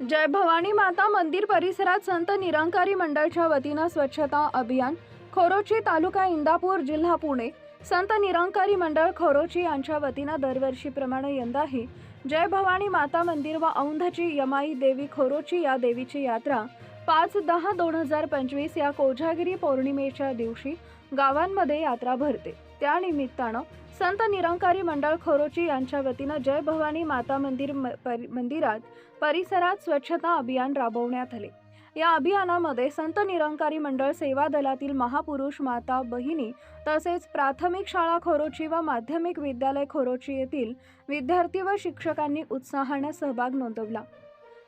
जय भवानी माता मंदिर परिसरात संत निरंकारी मंडळच्या वतीनं स्वच्छता अभियान खोरोची तालुका इंदापूर जिल्हा पुणे. संत निरंकारी मंडळ खोरोची यांच्या वतीनं दरवर्षीप्रमाणे यंदाही जय भवानी माता मंदिर व औंधची यमाई देवी खोरोची या देवीची यात्रा पाच दहा दोन हजार पंचवीस या कोजागिरी पौर्णिमेच्या दिवशी गावांमध्ये यात्रा भरते. त्यानिमित्तानं संत निरंकारी मंडळ खोरोची यांच्या वतीनं जय भवानी माता मंदिर म- मंदिरात परिसरात स्वच्छता अभियान राबवण्यात आले. या अभियानामध्ये संत निरंकारी मंडळ सेवा दलातील महापुरुष माता बहिणी तसेच प्राथमिक शाळा खोरोची व माध्यमिक विद्यालय खोरोची येथील विद्यार्थी व शिक्षकांनी उत्साहाने सहभाग नोंदवला.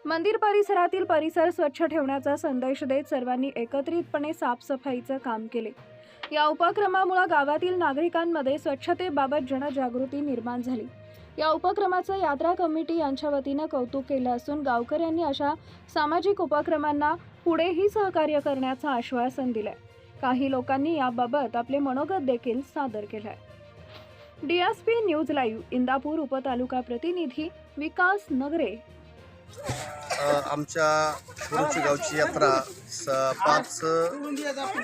मंदिर परिसरातील परिसर स्वच्छ ठेवण्याचा संदेश देत सर्वांनी एकत्रितपणे साफसफाईचं काम केले. या उपक्रमामुळे गावातील नागरिकांमध्ये स्वच्छतेबाबत जनजागृती निर्माण झाली. या उपक्रमाचं यात्रा कमिटी यांच्या वतीनं कौतुक केलं असून गावकऱ्यांनी अशा सामाजिक उपक्रमांना पुढेही सहकार्य करण्याचं आश्वासन दिलंय. काही लोकांनी याबाबत आपले मनोगत देखील सादर केलंय. डीएसपी न्यूज लाईव्ह इंदापूर उपतालुका प्रतिनिधी विकास नगरे आमच्या गुरुची गावची यात्रा स पाच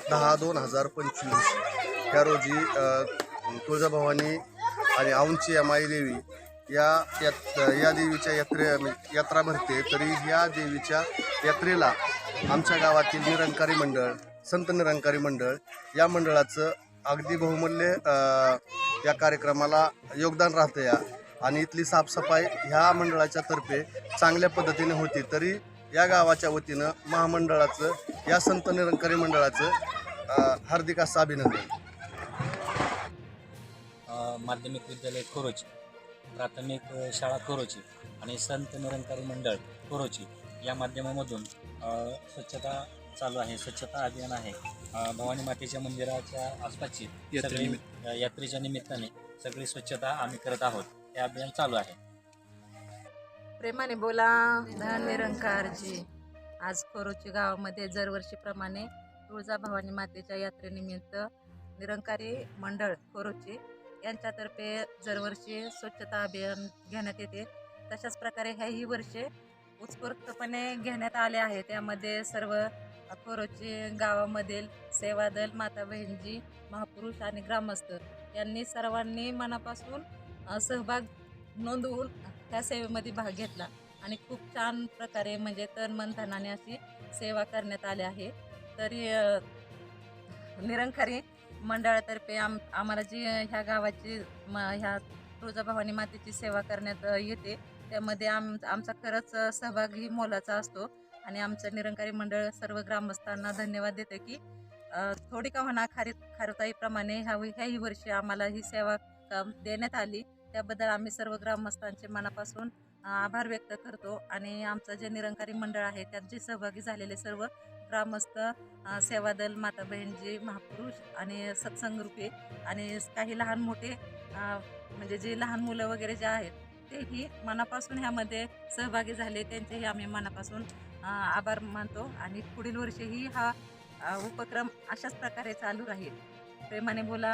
दहा दोन हजार पंचवीस. ह्या रोजी तुळजाभवानी आणि औंची माई देवी या यात या देवीच्या यात्रे यात्रा भरते. तरी या देवीच्या यात्रेला आमच्या गावातील निरंकारी मंडळ संत निरंकारी मंडळ या मंडळाचं अगदी बहुमूल्य या कार्यक्रमाला योगदान राहतं या. आणि इथली साफसफाई ह्या मंडळाच्या तर्फे चांगल्या पद्धतीने होती. तरी या गावाच्या वतीनं महामंडळाचं या संत निरंकारी मंडळाचं हार्दिक असं अभिनंदन. माध्यमिक विद्यालय खोरोची प्राथमिक शाळा खोरोची आणि संत निरंकारी मंडळ खोरोची या माध्यमामधून स्वच्छता चालू आहे स्वच्छता अभियान आहे. भवानी मातेच्या मंदिराच्या आसपासची सगळी यात्रेच्या निमित्ताने सगळी स्वच्छता आम्ही करत आहोत. हे अभियान चालू आहे. प्रेमाने बोला. धन निरंकारजी आज खोरोची गावामध्ये दरवर्षीप्रमाणे तुळजाभवानी मातेच्या यात्रेनिमित्त निरंकारी मंडळ खोरोची यांच्यातर्फे दरवर्षी स्वच्छता अभियान घेण्यात येते. तशाच प्रकारे ह्याही वर्षे उत्स्फूर्तपणे घेण्यात आले आहे. त्यामध्ये सर्व खोरोची गावामधील सेवादल माता बहिणजी महापुरुष आणि ग्रामस्थ यांनी सर्वांनी मनापासून सहभाग नोंदवून त्या सेवेमध्ये भाग घेतला. आणि खूप छान प्रकारे म्हणजे तन मन धनाने अशी सेवा करण्यात आली आहे. तरी निरंकारी मंडळातर्फे आम आम्हाला जी ह्या गावाची म ह्या तुळजाभवानी मातेची सेवा करण्यात येते त्यामध्ये आम आमचा खरंच सहभागही सहभाग ही मोलाचा असतो. आणि आमचं निरंकारी मंडळ सर्व ग्रामस्थांना धन्यवाद देते की थोडी का होणार खारी खारताईप्रमाणे ह्या ह्याही वर्षी आम्हाला ही सेवा देण्यात आली. त्याबद्दल आम्ही सर्व ग्रामस्थांचे मनापासून आभार व्यक्त करतो आणि आमचं जे निरंकारी मंडळ आहे त्यात जे सहभागी झालेले सर्व ग्रामस्थ सेवादल माता बहिणजी महापुरुष आणि सत्संगरूपी आणि काही लहान मोठे म्हणजे जे लहान मुलं वगैरे जे आहेत तेही मनापासून ह्यामध्ये सहभागी झाले. त्यांचेही आम्ही मनापासून आभार मानतो आणि पुढील वर्षीही हा उपक्रम अशाच प्रकारे चालू राहील. प्रेमाने बोला.